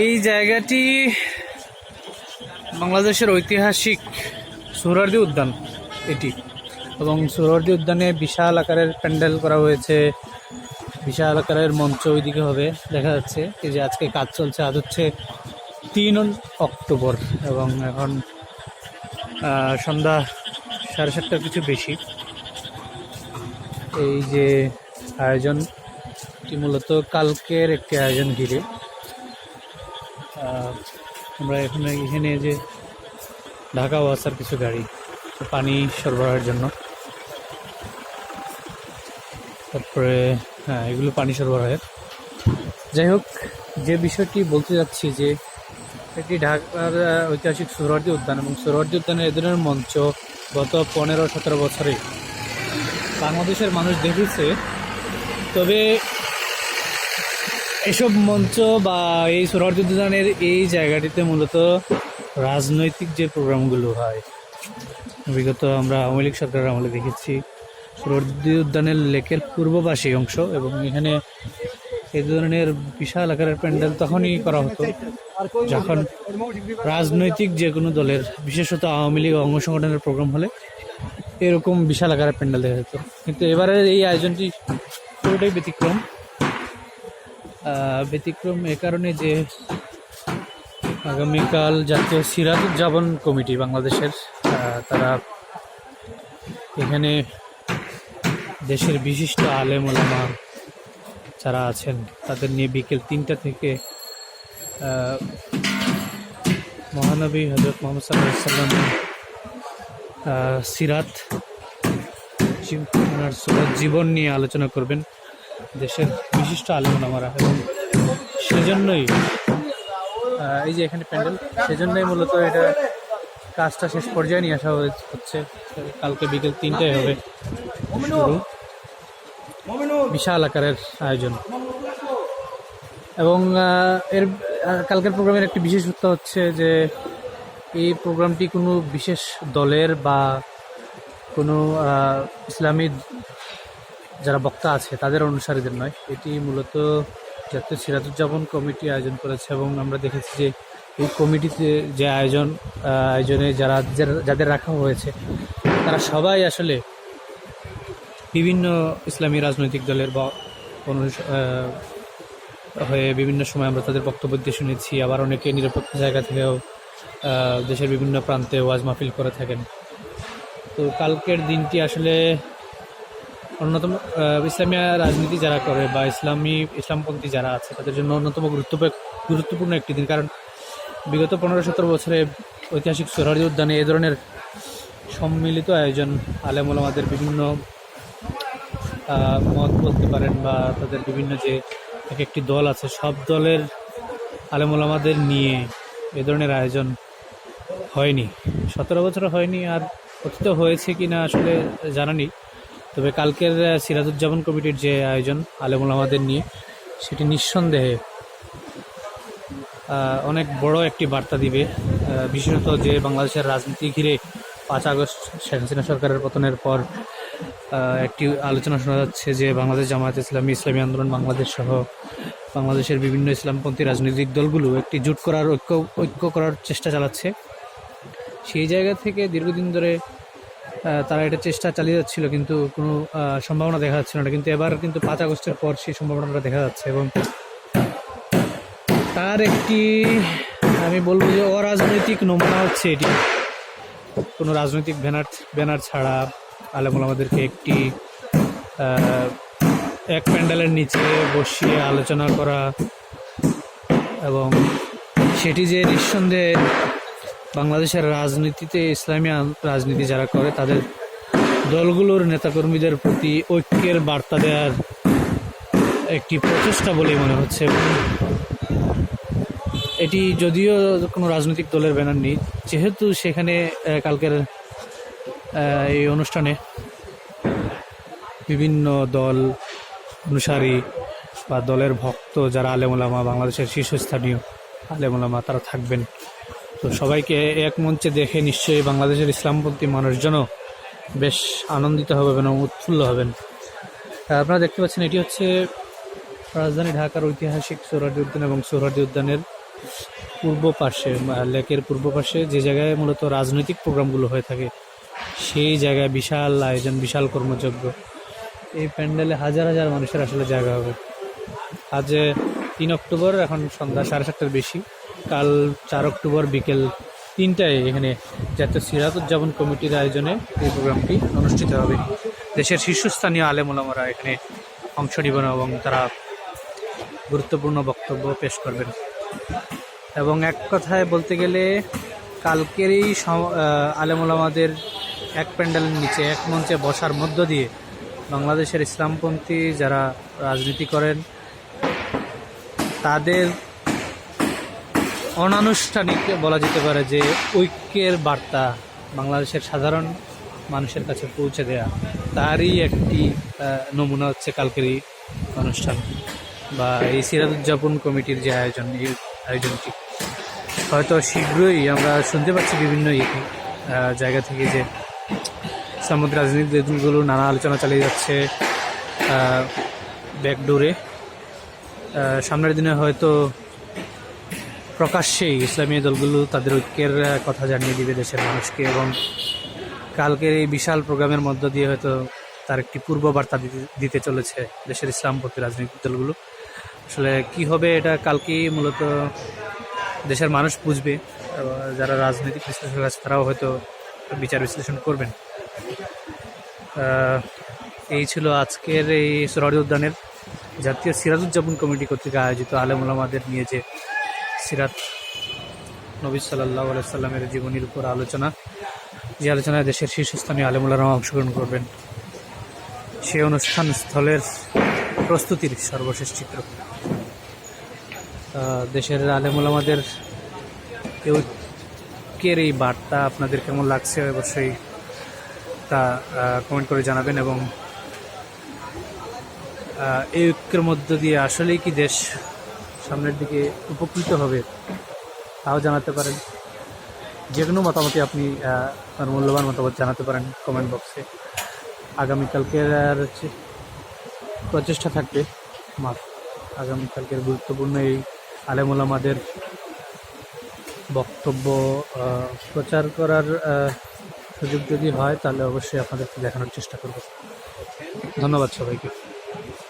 এই জায়গাটি বাংলাদেশের ঐতিহাসিক সোহরার্দি উদ্যান এটি। এবং সোহরার্দি উদ্যানে বিশাল আকারের প্যান্ডেল করা হয়েছে। বিশাল আকারের মঞ্চ ওইদিকে হবে, দেখা যাচ্ছে। এই যে আজকে কাজ চলছে, আজ হচ্ছে তিন অক্টোবর এবং এখন সন্ধ্যা সাড়ে সাতটার কিছু বেশি। এই যে আয়োজন মূলত কালকের একটি আয়োজন ঘিরে। আমরা এখানে এখানে যে ঢাকা ওয়াসার কিছু গাড়ি, পানি সরবরাহের জন্য। তারপরে হ্যাঁ এগুলো পানি সরবরাহের। যাই হোক, যে বিষয়টি বলতে যাচ্ছি যে, এটি ঢাকার ঐতিহাসিক সোহরাওয়ার্দী উদ্যান এবং সোহরাওয়ার্দী উদ্যানের এ ধরনের মঞ্চ গত পনেরো সতেরো বছরে বাংলাদেশের মানুষ দেখেছে, তবে এসব মঞ্চ বা এই সোহরাওয়ার্দী উদ্যানের এই জায়গাটিতে মূলত রাজনৈতিক যে প্রোগ্রামগুলো হয়, বিগত আমরা আওয়ামী লীগ সরকারের আমলে দেখেছি সোহরাওয়ার্দী উদ্যানের লেকের পূর্ব পাশে অংশ এবং এখানে এই ধরনের বিশাল আকারের প্যান্ডেল তখনই করা হতো যখন রাজনৈতিক যে কোনো দলের, বিশেষত আওয়ামী লীগ অঙ্গ সংগঠনের প্রোগ্রাম হলে এরকম বিশাল আকারের প্যান্ডেল দেখা যেত। কিন্তু এবারের এই আয়োজনটি পুরোটাই ব্যতিক্রম। ব্যতিক্রম এ কারণে যে আগামীকাল জাতীয় সিরাজুজ্জামান কমিটি বাংলাদেশের তারা এখানে দেশের বিশিষ্ট আলেম ওলামা যারা আছেন, তাদের নিয়ে বিকেল তিনটা থেকে মহানবী হজরত মোহাম্মদ সাল্লাহ সাল্লাম সিরাত ওনার সুরাত জীবন নিয়ে আলোচনা করবেন। দেশের বিশিষ্ট আলেম ওলামারা। এবং সেজন্যই এই যে এখানে প্যান্ডেল, সেজন্যই মূলত এটা কাজটা শেষ পর্যায়ে নিয়ে আসা হচ্ছে। কালকে বিকেল তিনটায় হবে বিশাল আকারের আয়োজন। এবং এর কালকের প্রোগ্রামের একটি বিশেষত্ব হচ্ছে যে, এই প্রোগ্রামটি কোনো বিশেষ দলের বা কোনো ইসলামী যারা বক্তা আছে, তাদের অনুসারীদের নয়। এটি মূলত জাতীয় সিরাজুজ্জামান কমিটি আয়োজন করেছে এবং আমরা দেখেছি যে এই কমিটিতে যে আয়োজন আয়োজনে যারা যাদের রাখা হয়েছে, তারা সবাই আসলে বিভিন্ন ইসলামী রাজনৈতিক দলের হয়ে বিভিন্ন সময় আমরা তাদের বক্তব্য দিয়ে শুনেছি। আবার অনেকে নিরপেক্ষ জায়গা থেকেও দেশের বিভিন্ন প্রান্তে ওয়াজ মাহফিল করে থাকেন। তো কালকের দিনটি আসলে অন্যতম ইসলামিয়া রাজনীতি যারা করে বা ইসলামী, ইসলামপন্থী যারা আছে, তাদের জন্য অন্যতম গুরুত্ব গুরুত্বপূর্ণ একটি দিন। কারণ বিগত পনেরো সতেরো বছরে ঐতিহাসিক সোহরাদি উদ্যানে এ ধরনের সম্মিলিত আয়োজন আলেম ওলামাদের বিভিন্ন মত বলতে পারেন বা তাদের বিভিন্ন যে এক একটি দল আছে, সব দলের আলেম ওলামাদের নিয়ে এ ধরনের আয়োজন হয়নি। সতেরো বছর হয়নি আর কথিত হয়েছে কি না আসলে জানা নেই। তবে কালকের সিরাজুজ্জামান কমিটির যে আয়োজন আলেমুল ওলামাদের নিয়ে, সেটি নিঃসন্দেহে অনেক বড় একটি বার্তা দিবে। বিশেষত যে বাংলাদেশের রাজনীতি ঘিরে পাঁচ আগস্ট শেখ হাসিনা সরকারের পতনের পর একটি আলোচনা শোনা যাচ্ছে যে বাংলাদেশ জামায়াত ইসলামী ইসলামী আন্দোলন, বাংলাদেশ সহ বাংলাদেশের বিভিন্ন ইসলামপন্থী রাজনৈতিক দলগুলো একটি জোট করার ঐক্য ঐক্য করার চেষ্টা চালাচ্ছে। সেই জায়গা থেকে দীর্ঘদিন ধরে তারা এটা চেষ্টা চালিয়ে যাচ্ছিল, কিন্তু কোনো সম্ভাবনা দেখা যাচ্ছে না। কিন্তু এবার কিন্তু পাঁচ আগস্টের পর সেই সম্ভাবনাটা দেখা যাচ্ছে এবং তার একটি, আমি বলব যে অরাজনৈতিক নমুনা হচ্ছে এটি। কোনো রাজনৈতিক ব্যানার ব্যানার ছাড়া আলেমুল আমাদেরকে একটি এক প্যান্ডেলের নিচে বসিয়ে আলোচনা করা এবং সেটি যে নিঃসন্দেহে বাংলাদেশের রাজনীতিতে ইসলামী রাজনীতি যারা করে, তাদের দলগুলোর নেতাকর্মীদের প্রতি ঐক্যের বার্তা দেওয়ার একটি প্রচেষ্টা বলেই মনে হচ্ছে। এটি যদিও কোনো রাজনৈতিক দলের ব্যানার নেই, যেহেতু সেখানে কালকের এই অনুষ্ঠানে বিভিন্ন দল অনুসারী বা দলের ভক্ত যারা আলেমুলামা বাংলাদেশের শীর্ষস্থানীয় আলেমুলামা তারা থাকবেন। তো সবাইকে এক মঞ্চে দেখে নিশ্চয়ই বাংলাদেশের ইসলামপন্থী মানুষজনও বেশ আনন্দিত হবেন এবং উৎফুল্ল হবেন। আপনারা দেখতে পাচ্ছেন, এটি হচ্ছে রাজধানী ঢাকার ঐতিহাসিক সোহরাদি উদ্যান এবং সোহরাদি উদ্যানের পূর্ব পাশে লেকের পূর্ব পাশে যে জায়গায় মূলত রাজনৈতিক প্রোগ্রামগুলো হয়ে থাকে, সেই জায়গায় বিশাল আয়োজন, বিশাল কর্মযজ্ঞ। এই প্যান্ডেলে হাজার হাজার মানুষের আসলে জায়গা হবে। আজ তিন অক্টোবর, এখন সন্ধ্যা সাড়ে সাতটার বেশি। কাল চার অক্টোবর বিকেল তিনটায় এখানে জাতীয় সিরাত উদযাপন কমিটির আয়োজনে এই প্রোগ্রামটি অনুষ্ঠিত হবে। দেশের শীর্ষস্থানীয় আলেমুলামারা এখানে অংশ নেবেন এবং তারা গুরুত্বপূর্ণ বক্তব্য পেশ করবেন। এবং এক কথায় বলতে গেলে, কালকেরই আলেমুলামাদের এক প্যান্ডেলের নিচে, এক মঞ্চে বসার মধ্য দিয়ে বাংলাদেশের ইসলামপন্থী যারা রাজনীতি করেন তাদের অনানুষ্ঠানিক বলা যেতে পারে যে ঐক্যের বার্তা বাংলাদেশের সাধারণ মানুষের কাছে পৌঁছে দেয়া। তারই একটি নমুনা হচ্ছে কালকের এই অনুষ্ঠান বা এই সিরাজ উদযাপন কমিটির যে আয়োজন, এই আয়োজনটি। হয়তো শীঘ্রই আমরা শুনতে পাচ্ছি বিভিন্ন জায়গা থেকে যে সামুদ্রিক রাজনীতির দলগুলো নানা আলোচনা চালিয়ে যাচ্ছে ব্যাকডোরে। সামনের দিনে হয়তো প্রকাশ্যেই ইসলামী দলগুলো তাদের ঐক্যের কথা জানিয়ে দিবে দেশের মানুষকে এবং কালকের এই বিশাল প্রোগ্রামের মধ্য দিয়ে হয়তো তার একটি পূর্ব বার্তা দিতে চলেছে দেশের ইসলামপন্থী রাজনৈতিক দলগুলো। আসলে কি হবে এটা কালকেই মূলত দেশের মানুষ বুঝবে যারা রাজনৈতিক বিশ্লেষক আছে তারাও হয়তো বিচার বিশ্লেষণ করবেন। এই ছিল আজকের এই সোরারি উদ্যানের জাতীয় সিরাজ উদযাপন কমিটি কর্তৃক আয়োজিত আলেম ওলামাদের নিয়ে যে সিরাত নবী সাল্লাহ সাল্লামের জীবনীর উপর আলোচনা, যে আলোচনায় দেশের শীর্ষস্থানীয় আলেমুলারা অংশগ্রহণ করবেন সেই অনুষ্ঠান স্থলের প্রস্তুতির সর্বশেষ চিত্র। দেশের আলেমুলামাদের ঐক্যের এই বার্তা আপনাদের কেমন লাগছে অবশ্যই তা কমেন্ট করে জানাবেন এবং এই ঐক্যের মধ্য দিয়ে আসলেই কি দেশ সামনের দিকে উপকৃত হবে, তাও জানাতে পারেন? যে কোনো মতামতই আপনি আপনার মূল্যবান মতামত জানাতে পারেন কমেন্ট বক্সে আগামীকালকের, আর হচ্ছে প্রচেষ্টা থাকবে, মাফ, আগামীকালকের গুরুত্বপূর্ণ এই আলেমুলামাদের বক্তব্য প্রচার করার সুযোগ যদি হয়, তাহলে অবশ্যই আপনাদেরকে দেখানোর চেষ্টা করব। ধন্যবাদ সবাইকে।